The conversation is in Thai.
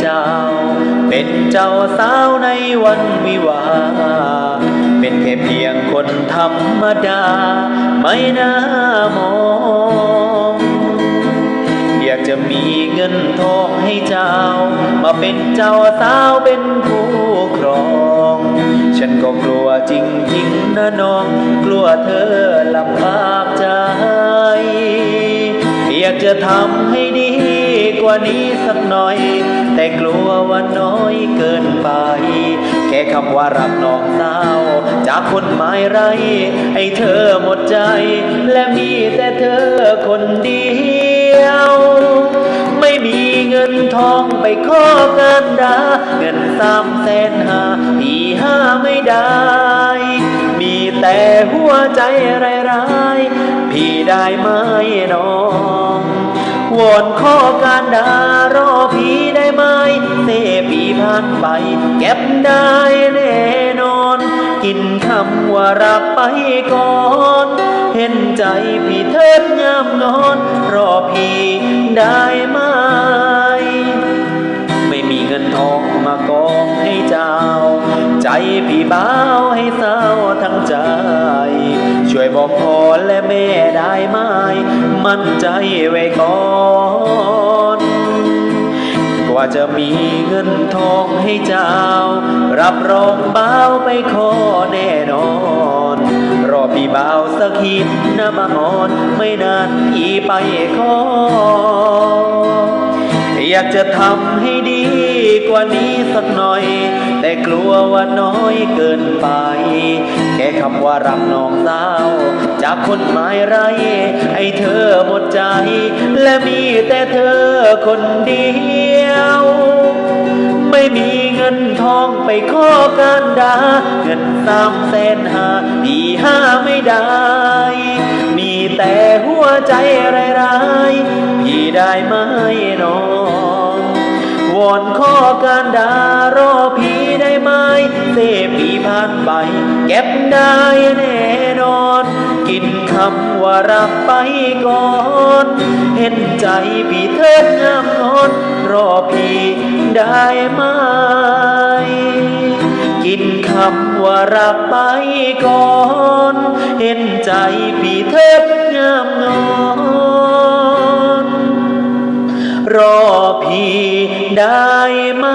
เจ้า เป็นเจ้าสาวในวันวิวา เป็นแค่เพียงคนธรรมดา ไม่น่ามองอยากจะมีเงินทองให้เจ้า มาเป็นเจ้าสาวเป็นผู้ครอง ฉันก็กลัวจริงๆนะน้อง กลัวเธอลำบากใจ อยากจะทำให้ดี กว่านี้สักหน่อย แต่กลัวว่าน้อยเกินไป แค่คำว่ารักน้องสาว จากคนหมายไร ให้เธอหมดใจ และมีแต่เธอคนเดียว ไม่มีเงินทองไปของานดา เงินสามแสนห้าพี่ห้าไม่ได้ มีแต่หัวใจร้ายๆพี่ได้ไหมน้อง วอนขอการดารอพี่ได้ไหมเสปีผ่านไป เก็บได้แน่นอน กินคำว่ารักไปก่อน เห็นใจพี่เทิดยามนอน รอพี่ได้ไหม ไม่มีเงินทองมากองให้เจ้า ใจพี่เบาให้เศร้าทั้งใจ บอกพ่อและแม่ได้ไหมมั่นใจไว้ก่อนกว่าจะมีเงินทองให้เจ้า รับรองบ้าวไปขอแน่นอน รอพี่บ่าวสักหินนะมางอนไม่นานพี่ไปขออยากจะทำให้ดีกว่านี้สักหน่อย แต่กลัวว่าน้อยเกินไป แค่คำว่ารักน้องสาว จากคนหมายไร ให้เธอหมดใจ และมีแต่เธอคนเดียว ไม่มีเงินทองไปขอการดา เงินสามแสนหาพี่ห้าไม่ได้ มีแต่หัวใจร้ายๆพี่ได้ไหมน้องวอนขอการดา ไป เก็บได้แน่นอน กินคำว่ารักไปก่อน เห็นใจพี่เถิดงามนอน รอพี่ได้ไหม กินคำว่ารักไปก่อน เห็นใจพี่เถิดงามนอนรอพี่ได้ไหม